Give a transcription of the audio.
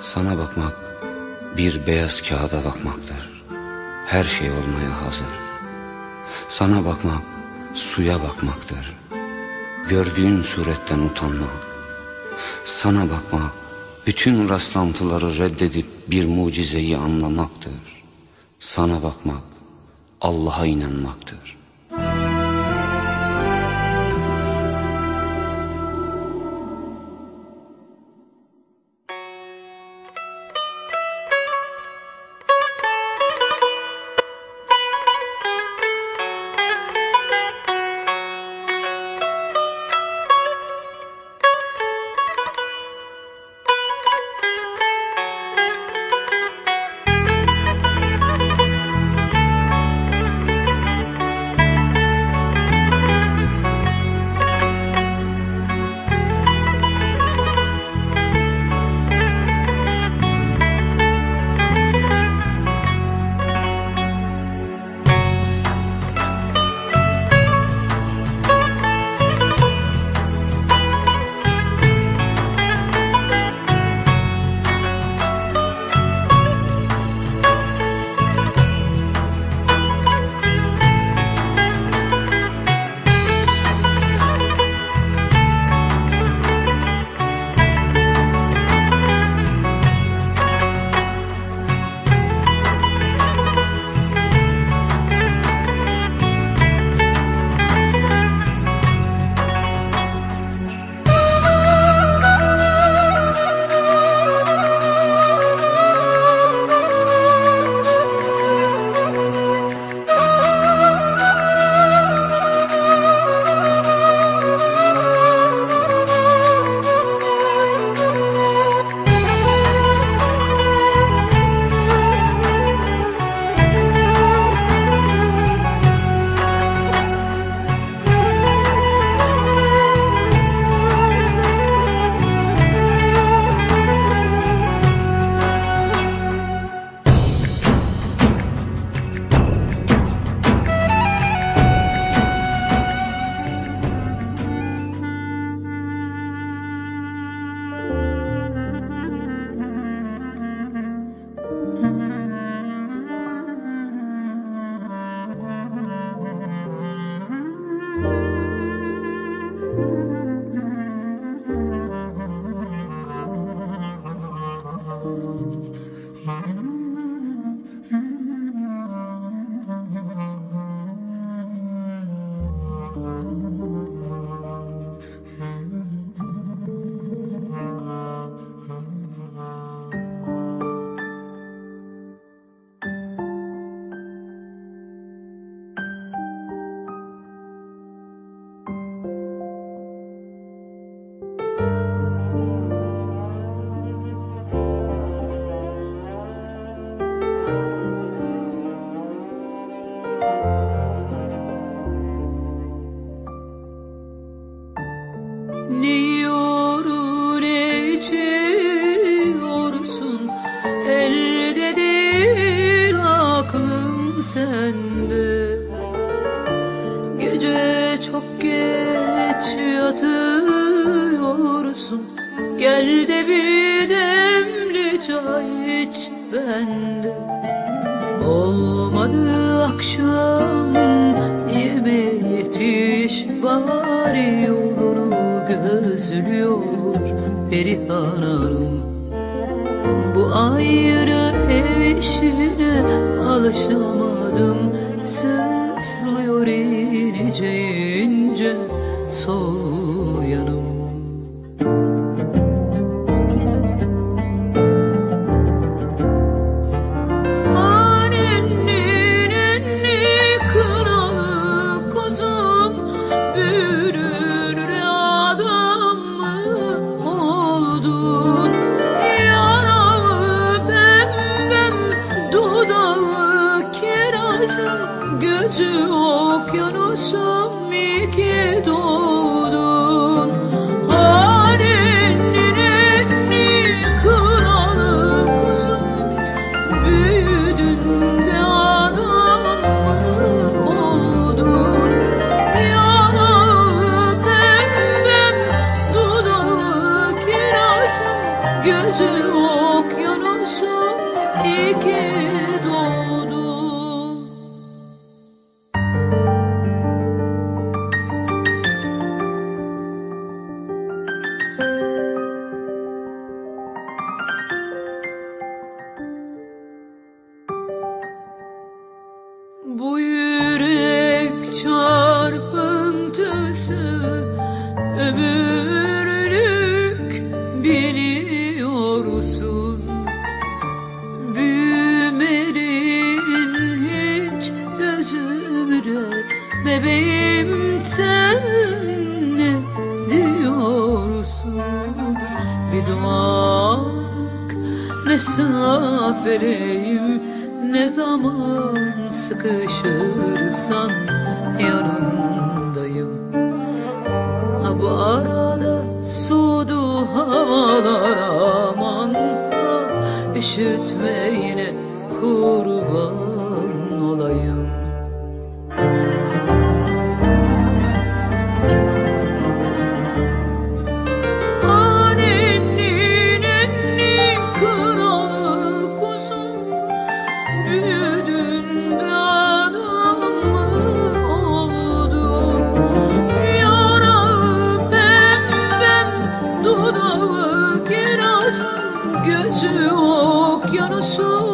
Sana bakmak bir beyaz kağıda bakmaktır. Her şey olmaya hazır. Sana bakmak suya bakmaktır. Gördüğün suretten utanmak. Sana bakmak bütün rastlantıları reddedip bir mucizeyi anlamaktır. Sana bakmak Allah'a inanmaktır. Sende. Gece çok geç yatıyorsun. Gel de bir demli çay iç bende. Olmadı akşam yemeğe yetiş bari yolunu gözlüyor Perihan Hanım Bu ayrı ev işine alışamadım Sızlıyor ince ince sol ömürlük biliyorsun. Büyümerin hiç gözümde bebeğim sen ne diyorsun? Bir duak mesafeleyim ne zaman sıkışırsan yanındayım havalar aman ha Üşütme yine kurban Gözü okyanusun